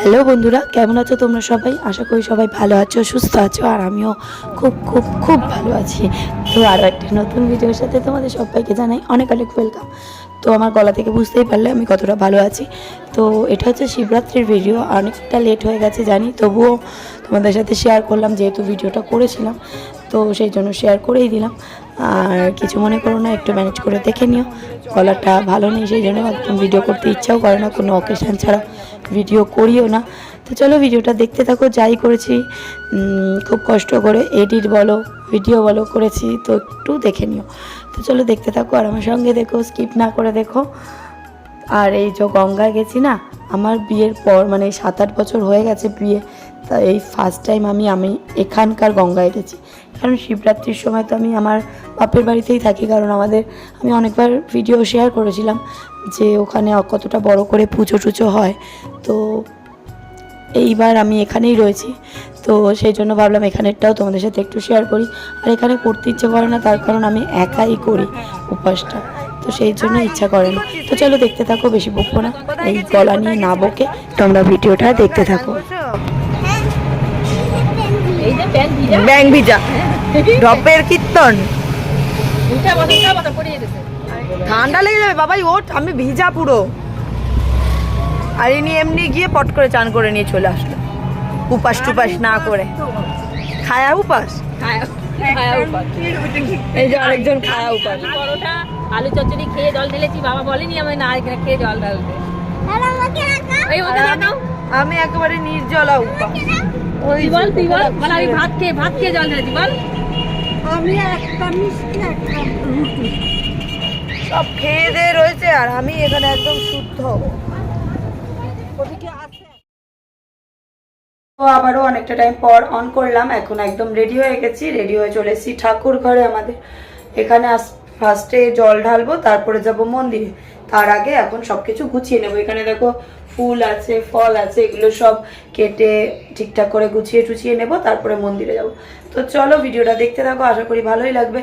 Hello বন্ধুরা, কেমন আছো তোমরা সবাই? আশা করি সবাই ভালো আছো, সুস্থ আছো, আর আমিও খুব খুব খুব ভালো আছি। তো আরও একটা নতুন ভিডিওর সাথে তোমাদের সবাইকে জানাই অনেক অনেক ওয়েলকাম তো আমার গলা থেকে বুঝতেই পারলে আমি কতটা ভালো আছি। তো এটা হচ্ছে শিবরাত্রির ভিডিও অনেকটা লেট হয়ে গেছে জানি, তবুও তোমাদের সাথে শেয়ার করলাম, যেহেতু ভিডিওটা করেছিলাম, তো সেই জন্য শেয়ার করেই দিলাম। আর কিছু মনে করো না, একটু ম্যানেজ করে দেখে নিও। গলাটা ভালো নেই, সেই জন্য একদম ভিডিও করতে ইচ্ছাও করে না, কোনো অকেশান ছাড়া। ভিডিও করিও না। তো চলো ভিডিওটা দেখতে থাকো, যাই করেছি খুব কষ্ট করে এডিট বলো ভিডিও বলো করেছি, তো একটু দেখে নিও। তো চলো দেখতে থাকো আর আমার সঙ্গে দেখো স্কিপ না করে দেখো। আর এই যে গঙ্গায় গেছি না, আমার বিয়ের পর মানে সাত আট বছর হয়ে গেছে বিয়ে তা এই ফার্স্ট টাইম আমি আমি এখানকার গঙ্গায় গেছি। কারণ শিবরাত্রির সময় তো আমি আমার বাপের বাড়িতেই থাকি, কারণ আমাদের, আমি অনেকবার ভিডিও শেয়ার করেছিলাম যে ওখানে কতটা বড় করে পুজো টুজো হয়। তো এইবার আমি এখানেই রয়েছি। তো সেই জন্য ভাবলাম এখানেরটাও তোমাদের সাথে একটু শেয়ার করি। আর এখানে করতে ইচ্ছে করে না, তার কারণ আমি একাই করি উপাসটা। তো সেই জন্য ইচ্ছা করে না। তো চলো দেখতে থাকো, বেশি বকবো না। এই গলা নিয়ে না বকে, তোমরা ভিডিওটা দেখতে থাকো। ব্যাং ভিজা। ঢপের কীর্তন। ঠান্ডা লেগে যাবে বাবাই ওঠ আমি ভিজা পুরো। আর ইনি এমনি গিয়ে পট করে চান করে নিয়ে চলে আসলো। উপাস টুপাস না করে। খায়া উপাস? খায়া খায়া উপর এই যে আরেকজন খায়া উপাস। আলু চচ্চড়ি খেয়ে জল ঢেলেছি বাবা বলেনি আমি না এখানে খেয়ে জল ঢালতে আমি একেবারে নির্জলা উপাস। ওই তুই বল তুই বল বল আমি ভাত খেয়ে ভাত খেয়ে জল ঢেলেছি বল। সব খেয়ে দিয়ে রয়েছে আর আমি এখানে একদম শুদ্ধ। তো আবারও অনেকটা টাইম পর অন করলাম এখন একদম রেডি হয়ে গেছি রেডি হয়ে চলে এসেছি ঠাকুর ঘরে আমাদের। এখানে ফার্স্টে জল ঢালবো তারপরে যাব মন্দিরে। তার আগে এখন সব কিছু গুছিয়ে নেব। এখানে দেখো ফুল আছে, ফল আছে, এগুলো সব কেটে ঠিকঠাক করে গুছিয়ে টুছিয়ে নেব, তারপরে মন্দিরে যাব। তো চলো ভিডিওটা দেখতে থাকো, আশা করি ভালোই লাগবে।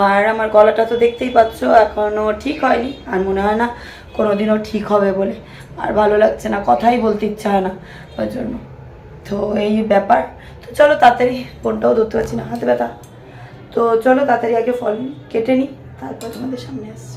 আর আমার গলাটা তো দেখতেই পাচ্ছ এখনও ঠিক হয়নি, আর মনে হয় না কোনোদিনও ঠিক হবে বলে। আর ভালো লাগছে না, কথাই বলতে ইচ্ছা হয় না ওই জন্য। তো এই ব্যাপার। তো চলো তাড়াতাড়ি ফোনটাও ধরতে পারছি না, হাতে ব্যথা। তো চলো তাড়াতাড়ি আগে ফল কেটে নিই, তারপর তোমাদের সামনে আসছি।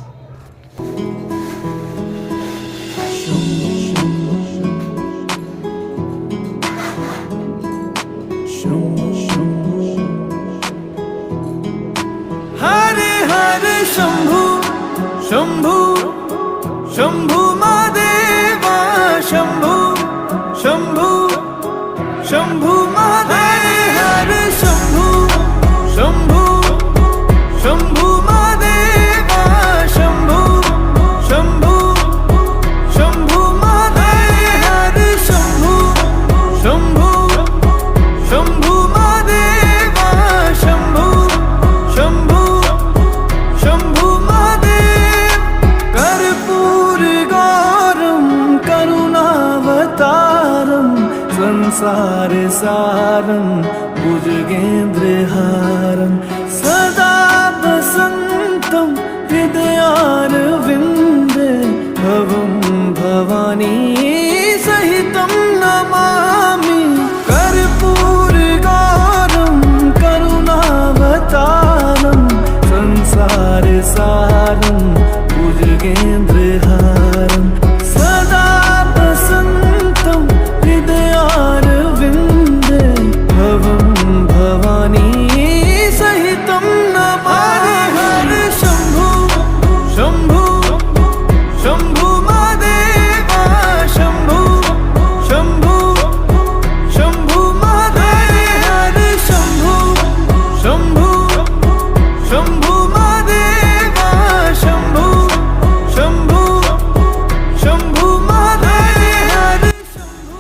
सारं गेन्द्रहारं सदा वसन्तं हृदयारविन्दुं भवानी सहितम्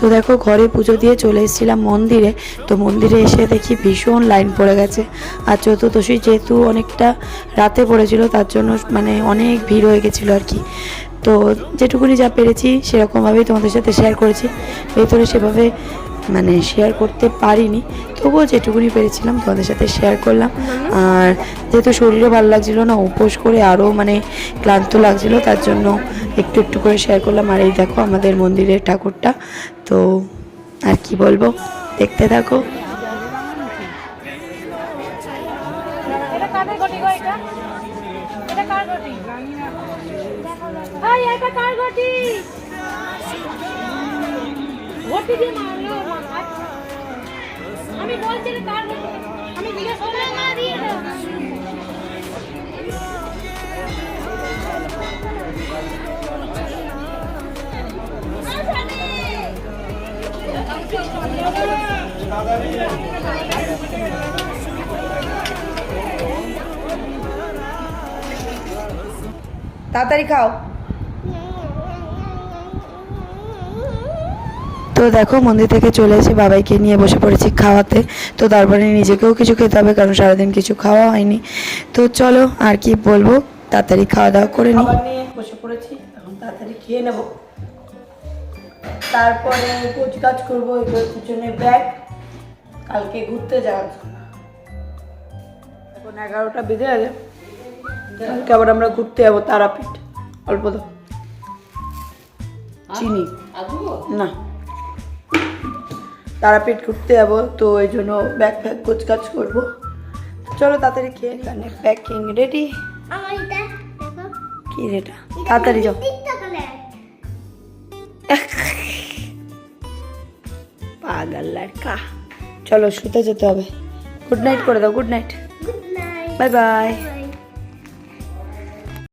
তো দেখো ঘরে পুজো দিয়ে চলে এসেছিলাম মন্দিরে। তো মন্দিরে এসে দেখি ভীষণ লাইন পড়ে গেছে। আর চতুর্দশী যেহেতু অনেকটা রাতে পড়েছিল, তার জন্য মানে অনেক ভিড় হয়ে গেছিল আর কি। তো যেটুকুনি যা পেরেছি সেরকমভাবেই তোমাদের সাথে শেয়ার করেছি। ভেতরে সেভাবে মানে শেয়ার করতে পারিনি। তবুও যেটুকুনি পেরেছিলাম তোমাদের সাথে শেয়ার করলাম। আর যেহেতু শরীরও ভালো লাগছিল না, উপোস করে আরও মানে ক্লান্ত লাগছিল, তার জন্য একটু একটু করে শেয়ার করলাম। আর এই দেখো আমাদের মন্দিরের ঠাকুরটা। তো আর কি বলব? দেখতে থাকো। আমি বলছি আমি জিজ্ঞেস করলাম তাড়াতাড়ি খাও। তো দেখো মন্দির থেকে চলে এসে বাবাইকে নিয়ে বসে পড়েছি খাওয়াতে। তো তারপরে নিজেকেও কিছু খেতে হবে কারণ সারাদিন কিছু খাওয়া হয়নি। তো চলো আর কি বলব? তাড়াতাড়ি খাওয়া দাওয়া করে নিই নিয়ে বসে পড়েছি এখন তাড়াতাড়ি খেয়ে নেব। তারপরে কোচ কাজ করব পিছনে ব্যাগ। কালকে ঘুরতে যাওয়ার জন্য। এখন এগারোটা বেজে গেছে। কালকে আবার আমরা ঘুরতে যাব তারাপীঠ। অল্প তো। চিনি। না। তারাপীঠ ঘুরতে যাব তো ওই জন্য ব্যাগ ফ্যাগ কোচ কাজ করব। চলো তাড়াতাড়ি খেয়ে নিই প্যাকিং রেডি কি রেটা তাড়াতাড়ি যাও। পাগল লড়কা চলো শুতে যেতে হবে। গুড নাইট করে দাও গুড নাইট বাই বাই